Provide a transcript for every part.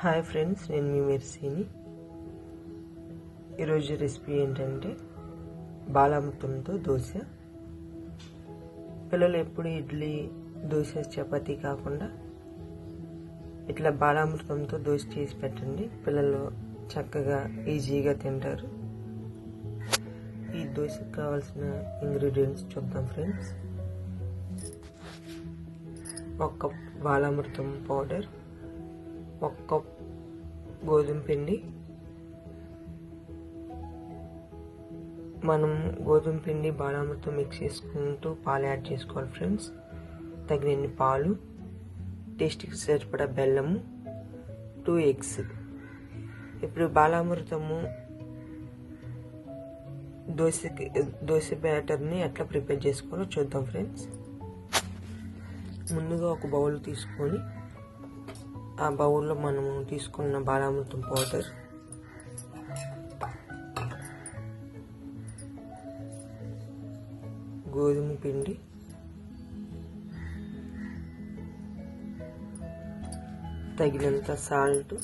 Hi friends నేను మీ మెర్సీని. ఈరోజు recipe ఏంటంటే బాలామృతంతో దోశ. పిల్లలు ఎప్పుడు ఇడ్లీ దోశ చపాతి కాకుండా ఇట్లా బాలామృతంతో దోశ చేసి పెట్టండి. పిల్లలు చక్కగా ఈజీగా తింటారు. ఈ దోశకు కావాల్సిన ఇంగ్రీడియంట్స్ చూద్దాం ఫ్రెండ్స్. ఒక కప్ బాలామృతం పౌడర్ ఒక కప్ గోధుమ పిండి. మనం గోధుమ పిండి బాలామృతం మిక్స్ చేసుకుంటూ పాలు యాడ్ చేసుకోవాలి ఫ్రెండ్స్. తగినన్ని పాలు టేస్ట్కి సరిపడా బెల్లము టూ ఎగ్స్. ఇప్పుడు బాలామృతము దోశకి దోశ బ్యాటర్ని ఎట్లా ప్రిపేర్ చేసుకోవాలో చూద్దాం ఫ్రెండ్స్. ముందుగా ఒక బౌల్ తీసుకొని ఆ బౌల్లో మనము తీసుకున్న బాలామృతం పౌడర్. గోధుమ పిండి. తగినంత సాల్ట్.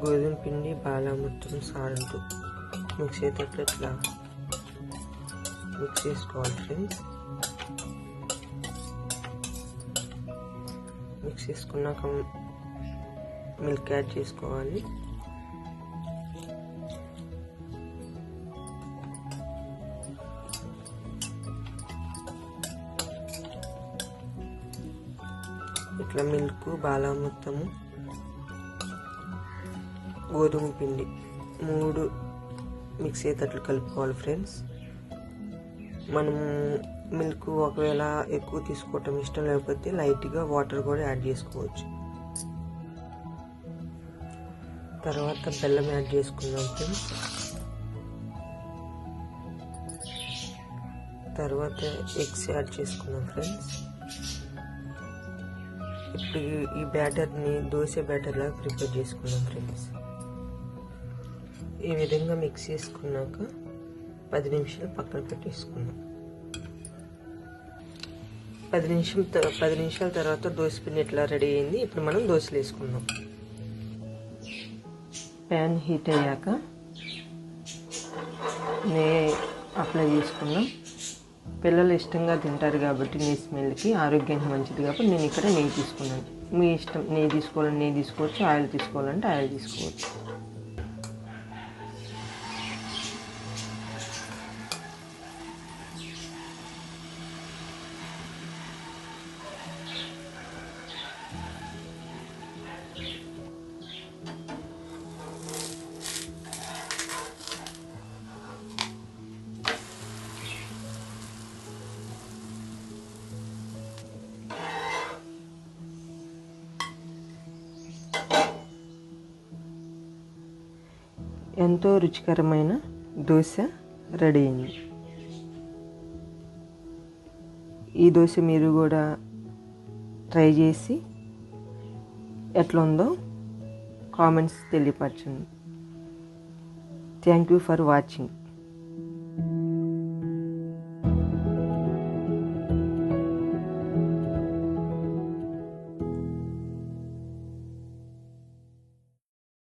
గోధుమ పిండి బాలామృతం సాల్ట్ మిక్స్ అయ్యేటట్లు ఇట్లా మిక్స్ చేసుకోవాలి ఫ్రెండ్స్. మిక్స్ చేసుకున్నాక మిల్క్ యాడ్ చేసుకోవాలి. ఇట్లా మిల్క్ బాలామృతము గోధుమ పిండి మూడు మిక్సీ తట్లు కలుపుకోవాలి ఫ్రెండ్స్ మనం మిల్క్ ఒకవేళ ఎక్కువ తీసుకోవటం ఇష్టం లేకపోతే లైట్గా వాటర్ కూడా యాడ్ చేసుకోవచ్చు. తర్వాత బెల్లం యాడ్ చేసుకుందాం ఫ్రెండ్స్ తర్వాత ఎగ్స్ యాడ్ చేసుకుందాం ఫ్రెండ్స్ ఇప్పుడు ఈ బ్యాటర్ని దోశ బ్యాటర్ లాగా ప్రిపేర్ చేసుకుందాం ఫ్రెండ్స్ ఈ విధంగా మిక్స్ చేసుకున్నాక పది నిమిషాలు పక్కన పెట్టేసుకుందాం. పది నిమిషం పది నిమిషాల తర్వాత దోశ పిండి ఎట్లా రెడీ అయింది ఇప్పుడు మనం దోశలు వేసుకుందాం. ప్యాన్ హీట్ అయ్యాక నెయ్యి అప్లై చేసుకున్నాం పిల్లలు ఇష్టంగా తింటారు కాబట్టి నెయ్యి స్మెల్కి ఆరోగ్యానికి మంచిది కాబట్టి నేను ఇక్కడ నెయ్యి తీసుకున్నాను. మీ ఇష్టం నెయ్యి తీసుకోవాలని నెయ్యి తీసుకోవచ్చు ఆయిల్ తీసుకోవాలంటే ఆయిల్ తీసుకోవచ్చు. ఎంతో రుచికరమైన దోశ రెడీ అయింది. ఈ దోశ మీరు కూడా ట్రై చేసి ఎట్లా ఉందో కామెంట్స్ తెలియపరచండి. Thank you for watching